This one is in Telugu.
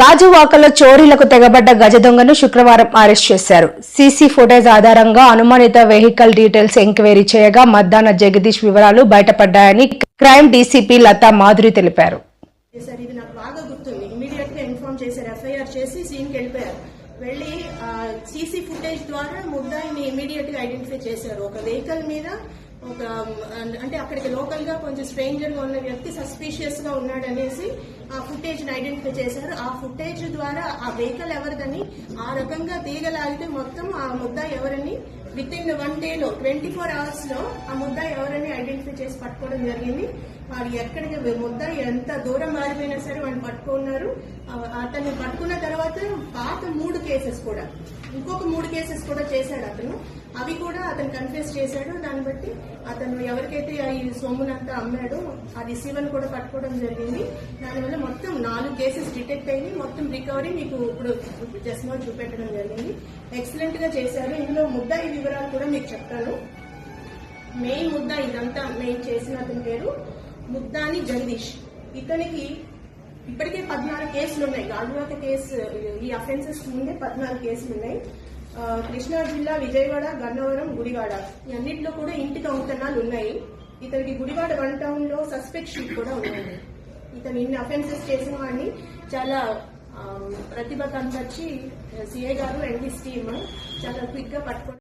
గాజువాకలో చోరీలకు తెగబడ్డ గజ దొంగను శుక్రవారం అరెస్ట్ చేశారు. సీసీ ఫుటేజ్ ఆధారంగా అనుమానిత వెహికల్ డీటెయిల్స్ ఎంక్వైరీ చేయగా మద్దాన జగదీష్ వివరాలు బయటపడ్డాయని క్రైమ్ డీసీపీ లతా మాధురి తెలిపారు. వెళ్ళి సీసీ ఫుటేజ్ ద్వారా ముద్దాయిని ఇమీడియట్గా ఐడెంటిఫై చేశారు. ఒక వెహికల్ మీద ఒక అంటే అక్కడికి లోకల్గా కొంచెం స్ట్రేంజర్గా ఉన్న వ్యక్తి సస్పీషియస్గా ఉన్నాడు అనేసి ఆ ఫుటేజ్ని ఐడెంటిఫై చేశారు. ఆ ఫుటేజ్ ద్వారా ఆ వెహికల్ ఎవరిదని ఆ రకంగా తీగలాగితే మొత్తం ఆ ముద్దా ఎవరని విత్ ఇన్ వన్ డే లో ట్వంటీ ఫోర్ అవర్స్లో ఆ ముద్దా ఎవరని ఐడెంటిఫై చేసి పట్టుకోవడం జరిగింది. వాడు ఎక్కడికి ముద్ద ఎంత దూరం మారిపోయినా సరే వాడిని పట్టుకున్నారు. అతన్ని పట్టుకున్న తర్వాత పాత మూడు కేసెస్ కూడా. ఇంకొక మూడు కేసెస్ కూడా చేశాడు అతను. అవి కూడా అతను కన్ఫ్యూస్ చేశాడు. దాన్ని బట్టి అతను ఎవరికైతే ఈ సొమ్మునంతా అమ్మాడో ఆ రిసీవర్ కూడా పట్టుకోవడం జరిగింది. దానివల్ల మొత్తం నాలుగు కేసెస్ డిటెక్ట్ అయ్యి మొత్తం రికవరీ మీకు ఇప్పుడు జస్ట్ నో చూపెట్టడం జరిగింది. ఎక్సలెంట్గా చేశారు. ఇందులో ముద్దాయి వివరాలు కూడా మీకు చెప్తాను. మెయిన్ ముద్దా ఇదంతా మెయిన్ చేసిన అతని పేరు ముద్దాని జగదీష్. ఇతనికి ఇప్పటికే పద్నాలుగు కేసులు ఉన్నాయి గాజువాక కేసు ఈ అఫెన్సెస్ ముందే పద్నాలుగు కేసులు ఉన్నాయి కృష్ణా జిల్లా విజయవాడ గన్నవరం గుడివాడ. ఈ అన్నింటిలో కూడా ఇంటి దొంగతనాలు ఉన్నాయి. ఇతనికి గుడివాడ వన్ టౌన్లో సస్పెక్ట్ షీట్ కూడా ఉన్నాయి ఇతను ఇన్ని అఫెన్సెస్ చేసిన వాడిని చాలా ప్రతిభ ప్రతిభ కనపరిచి CI garu and his team చాలా క్విక్గా పట్టుకో